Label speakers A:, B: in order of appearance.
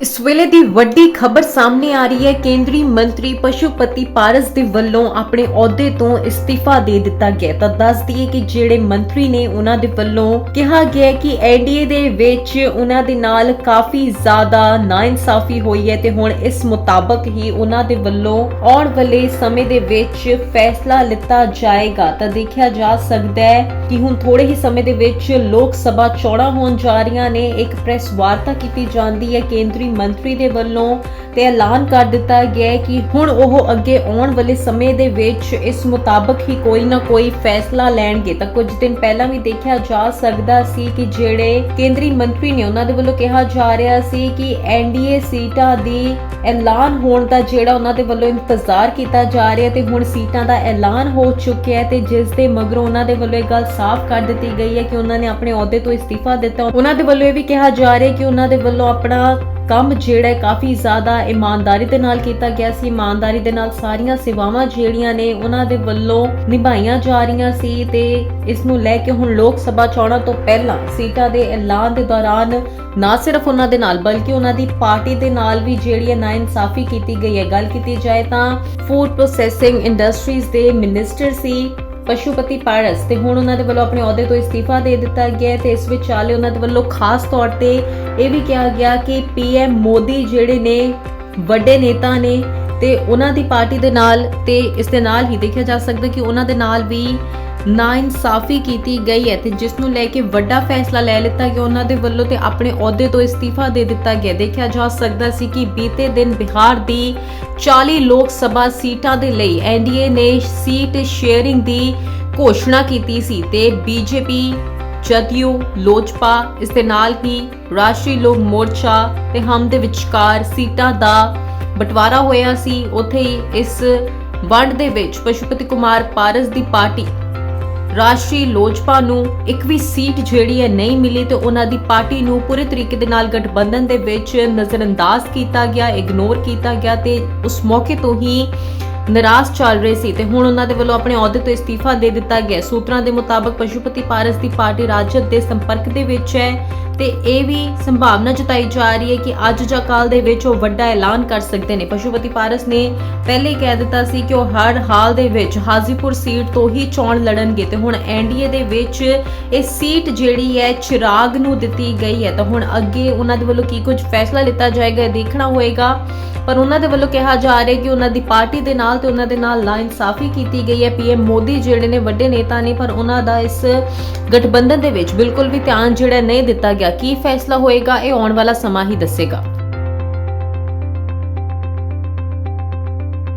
A: ਇਸ ਵੇਲੇ ਦੀ ਵੱਡੀ ਖਬਰ ਸਾਹਮਣੇ ਆ ਰਹੀ ਹੈ। ਕੇਂਦਰੀ ਮੰਤਰੀ ਪਸ਼ੂਪਤੀ ਪਾਰਸ ਦੇ ਵੱਲੋਂ ਆਪਣੇ ਅਹੁਦੇ ਤੋਂ ਇਸਤੀਫਾ ਦੇ ਦਿੱਤਾ ਗਿਆ ਤਾਂ ਦੱਸ ਦਈਏ ਕਿ ਜਿਹੜੇ ਮੰਤਰੀ ਨੇ ਉਹਨਾਂ ਦੇ ਵੱਲੋਂ ਕਿਹਾ ਗਿਆ ਕਿ ਐਨਡੀਏ ਦੇ ਵਿੱਚ ਉਹਨਾਂ ਦੇ ਨਾਲ ਕਾਫੀ ਜ਼ਿਆਦਾ ਨਾਇਨਸਾਫੀ ਹੋਈ ਹੈ ਤੇ ਹੁਣ ਇਸ ਮੁਤਾਬਕ ਹੀ ਉਹਨਾਂ ਦੇ ਵੱਲੋਂ ਆਉਣ ਵਾਲੇ ਸਮੇਂ ਦੇ ਵਿੱਚ ਫੈਸਲਾ ਲਿੱਤਾ ਜਾਏਗਾ। ਤਾਂ ਦੇਖਿਆ ਜਾ ਸਕਦਾ ਹੈ ਕਿ ਹੁਣ ਥੋੜੇ ਹੀ ਸਮੇਂ ਦੇ ਵਿੱਚ ਲੋਕ ਸਭਾ ਚੋਣਾਂ ਹੋਣ ਜਾ ਰਹੀਆਂ ਨੇ। ਇੱਕ ਪ੍ਰੈਸ ਵਾਰਤਾ ਕੀਤੀ ਜਾਂਦੀ ਹੈ। ਕੇਂਦਰੀ ਮੰਤਰੀ ਦੇ ਵੱਲੋਂ ਤੇ ਐਲਾਨ ਕਰ ਦਿੱਤਾ ਗਿਆ ਹੈ ਕਿ ਹੁਣ ਉਹ ਅੱਗੇ ਆਉਣ ਵਾਲੇ ਸਮੇਂ ਦੇ ਵਿੱਚ ਇਸ ਮੁਤਾਬਕ ਹੀ ਕੋਈ ਨਾ ਕੋਈ ਫੈਸਲਾ ਲੈਣਗੇ। ਤਾਂ ਕੁਝ ਦਿਨ ਪਹਿਲਾਂ ਵੀ ਦੇਖਿਆ ਜਾ ਸਕਦਾ ਸੀ ਕਿ ਜਿਹੜੇ ਕੇਂਦਰੀ ਮੰਤਰੀ ਨੇ ਉਹਨਾਂ ਦੇ ਵੱਲੋਂ ਕਿਹਾ ਜਾ ਰਿਹਾ ਸੀ ਕਿ ਐਨਡੀਏ ਸੀਟਾਂ ਦੀ ਐਲਾਨ ਹੋਣ ਦਾ ਜਿਹੜਾ ਉਹਨਾਂ ਦੇ ਵੱਲੋਂ ਇੰਤਜ਼ਾਰ ਕੀਤਾ ਜਾ ਰਿਹਾ ਤੇ ਹੁਣ ਸੀਟਾਂ ਦਾ ਐਲਾਨ ਹੋ ਚੁੱਕਿਆ ਹੈ ਤੇ ਜਿਸ ਦੇ ਮਗਰੋਂ ਉਹਨਾਂ ਦੇ ਵੱਲੋਂ ਇਹ ਗੱਲ ਸਾਫ਼ ਕਰ ਦਿੱਤੀ ਗਈ ਹੈ ਕਿ ਉਹਨਾਂ ਨੇ ਆਪਣੇ ਅਹੁਦੇ ਤੋਂ ਇਸਤੀਫਾ ਦਿੱਤਾ। ਉਹਨਾਂ ਦੇ ਵੱਲੋਂ ਇਹ ਵੀ ਕਿਹਾ ਜਾ ਰਿਹਾ ਕਿ ਉਹਨਾਂ ਦੇ ਵੱਲੋਂ ਆਪਣਾ ਕੰਮ ਜਿਹੜਾ ਹੈ ਕਾਫੀ ਜ਼ਿਆਦਾ ਇਮਾਨਦਾਰੀ ਦੇ ਨਾਲ ਕੀਤਾ ਗਿਆ ਸੀ। ਇਮਾਨਦਾਰੀ ਦੇ ਨਾਲ ਸਾਰੀਆਂ ਸੇਵਾਵਾਂ ਜਿਹੜੀਆਂ ਨੇ ਉਹਨਾਂ ਦੇ ਵੱਲੋਂ ਨਿਭਾਈਆਂ ਜਾ ਰਹੀਆਂ ਸੀ ਤੇ ਇਸ ਨੂੰ ਲੈ ਕੇ ਹੁਣ ਲੋਕ ਸਭਾ ਚੋਣਾਂ ਤੋਂ ਪਹਿਲਾਂ ਸੀਟਾਂ ਦੇ ਐਲਾਨ ਦੇ ਦੌਰਾਨ ਨਾ ਸਿਰਫ ਉਹਨਾਂ ਦੇ ਨਾਲ ਬਲਕਿ ਉਹਨਾਂ ਦੀ ਪਾਰਟੀ ਦੇ ਨਾਲ ਵੀ ਜਿਹੜੀ ਹੈ ਨਾਇਨਸਾਫੀ ਕੀਤੀ ਗਈ ਹੈ। ਗੱਲ ਕੀਤੀ ਜਾਏ ਤਾਂ ਫੂਡ ਪ੍ਰੋਸੈਸਿੰਗ ਇੰਡਸਟਰੀਜ਼ ਦੇ ਮਿਨਿਸਟਰ ਸੀ। ਪਸ਼ੂਪਤੀ ਪਾਰਸ ਤੇ ਹੁਣ ਉਹਨਾਂ ਦੇ ਵੱਲੋਂ ਆਪਣੇ ਅਹੁਦੇ ਤੋਂ ਇਸਤੀਫਾ ਦੇ ਦਿੱਤਾ ਗਿਆ ਹੈ ਤੇ ਇਸ ਵਿੱਚ ਚਾਲੇ ਉਹਨਾਂ ਦੇ ਵੱਲੋਂ ਖਾਸ ਤੌਰ ਤੇ ਇਹ ਵੀ ਕਿਹਾ ਗਿਆ ਕਿ ਪੀਐਮ ਮੋਦੀ ਜਿਹੜੇ ਨੇ, ਵੱਡੇ ਨੇਤਾ ਨੇ ਤੇ ਉਹਨਾਂ ਦੀ ਪਾਰਟੀ ਦੇ ਨਾਲ ਤੇ ਇਸ ਦੇ ਨਾਲ ਹੀ ਦੇਖਿਆ ਜਾ ਸਕਦਾ ਕਿ ਉਹਨਾਂ ਦੇ ਨਾਲ ਵੀ ਨਾ ਇਨਸਾਫ਼ੀ ਕੀਤੀ ਗਈ ਹੈ ਤੇ ਜਿਸ ਨੂੰ ਲੈ ਕੇ ਵੱਡਾ ਫੈਸਲਾ ਲੈ ਲਿੱਤਾ ਗਿਆ ਉਹਨਾਂ ਦੇ ਵੱਲੋਂ ਤੇ ਆਪਣੇ ਅਹੁਦੇ ਤੋਂ ਇਸਤੀਫਾ ਦੇ ਦਿੱਤਾ ਗਿਆ। ਦੇਖਿਆ ਜਾ ਸਕਦਾ ਸੀ ਕਿ ਬੀਤੇ ਦਿਨ ਬਿਹਾਰ ਦੀ 40 ਲੋਕ ਸਭਾ ਸੀਟਾਂ ਦੇ ਲਈ ਐਨਡੀਏ ਨੇ ਸੀਟ ਸ਼ੇਅਰਿੰਗ ਦੀ ਘੋਸ਼ਣਾ ਕੀਤੀ ਸੀ ਤੇ ਬੀਜੇਪੀ, ਜਦਯੂ, ਲੋਜਪਾ, ਇਸ ਦੇ ਨਾਲ ਹੀ ਰਾਸ਼ਟਰੀ ਲੋਕ ਮੋਰਚਾ ਤੇ ਹਮ ਦੇ ਵਿਚਕਾਰ ਸੀਟਾਂ ਦਾ ਬਟਵਾਰਾ ਹੋਇਆ ਸੀ। ਉੱਥੇ ਹੀ ਇਸ ਵੰਡ ਦੇ ਵਿੱਚ ਪਸ਼ੂਪਤੀ ਕੁਮਾਰ ਪਾਰਸ ਦੀ ਪਾਰਟੀ ਰਾਸ਼ਟਰੀ ਲੋਜਪਾ ਨੂੰ ਇੱਕ ਵੀ ਸੀਟ ਜਿਹੜੀ ਹੈ ਨਹੀਂ ਮਿਲੀ ਤੇ ਉਹਨਾਂ ਦੀ ਪਾਰਟੀ ਨੂੰ ਪੂਰੇ ਤਰੀਕੇ ਦੇ ਨਾਲ ਗਠਬੰਧਨ ਦੇ ਵਿੱਚ ਨਜ਼ਰਅੰਦਾਜ਼ ਕੀਤਾ ਗਿਆ ਇਗਨੋਰ ਕੀਤਾ ਗਿਆ ਤੇ ਉਸ ਮੌਕੇ ਤੋਂ ਹੀ ਨਿਰਾਸ਼ ਚੱਲ ਰਹੇ ਸੀ ਤੇ ਹੁਣ ਉਹਨਾਂ ਦੇ ਵੱਲੋਂ ਆਪਣੇ ਅਹੁਦੇ ਤੋਂ ਇਸਤੀਫਾ ਦੇ ਦਿੱਤਾ ਗਿਆ। ਸੂਤਰਾਂ ਦੇ ਮੁਤਾਬਕ ਪਸ਼ੂਪਤੀ ਪਾਰਸ ਦੀ ਪਾਰਟੀ ਰਾਜਦ ਦੇ ਸੰਪਰਕ ਦੇ ਵਿੱਚ ਹੈ ਤੇ ਇਹ ਵੀ ਸੰਭਾਵਨਾ ਜਤਾਈ ਜਾ ਰਹੀ ਹੈ ਕਿ ਅੱਜ ਜਾਂ ਕੱਲ ਦੇ ਵਿੱਚ ਉਹ ਵੱਡਾ ਐਲਾਨ ਕਰ ਸਕਦੇ ਨੇ। ਪਸ਼ੂਪਤੀ ਪਾਰਸ ਨੇ ਪਹਿਲੇ ਕਹਿ ਦਿੱਤਾ ਸੀ ਕਿ ਉਹ ਹਰ ਹਾਲ ਦੇ ਵਿੱਚ ਹਾਜ਼ੀਪੁਰ ਸੀਟ ਤੋਂ ਹੀ ਚੋਣ ਲੜਨਗੇ ਤੇ ਹੁਣ ਐਨਡੀਏ ਦੇ ਵਿੱਚ ਇਹ ਸੀਟ ਜਿਹੜੀ ਹੈ, ਚਿਰਾਗ ਨੂੰ ਦਿੱਤੀ ਗਈ ਹੈ। ਤਾਂ ਹੁਣ ਅੱਗੇ ਉਹਨਾਂ ਦੇ ਵੱਲੋਂ ਕੀ ਕੁਝ ਫੈਸਲਾ ਲਿੱਤਾ ਜਾਏਗਾ ਦੇਖਣਾ ਹੋਏਗਾ। ਪਰ ਉਹਨਾਂ ਦੇ ਵੱਲੋਂ ਕਿਹਾ ਜਾ ਰਿਹਾ ਕਿ ਉਹਨਾਂ ਦੀ ਪਾਰਟੀ ਦੇ ਨਾਲ ਤੇ ਉਹਨਾਂ ਦੇ ਨਾਲ ਲਾ ਇਨਸਾਫ਼ੀ ਕੀਤੀ ਗਈ ਹੈ। ਪੀਐਮ ਮੋਦੀ ਜਿਹੜੇ ਨੇ, ਵੱਡੇ ਨੇਤਾ ਨੇ, ਪਰ ਉਹਨਾਂ ਦਾ ਇਸ ਗਠਬੰਧਨ ਦੇ ਵਿੱਚ ਬਿਲਕੁਲ ਵੀ ਧਿਆਨ ਜਿਹੜਾ ਨਹੀਂ ਦਿੱਤਾ ਗਿਆ। ਕੀ ਫੈਸਲਾ ਹੋਏਗਾ, ਇਹ ਆਉਣ ਵਾਲਾ ਸਮਾਂ ਹੀ ਦੱਸੇਗਾ।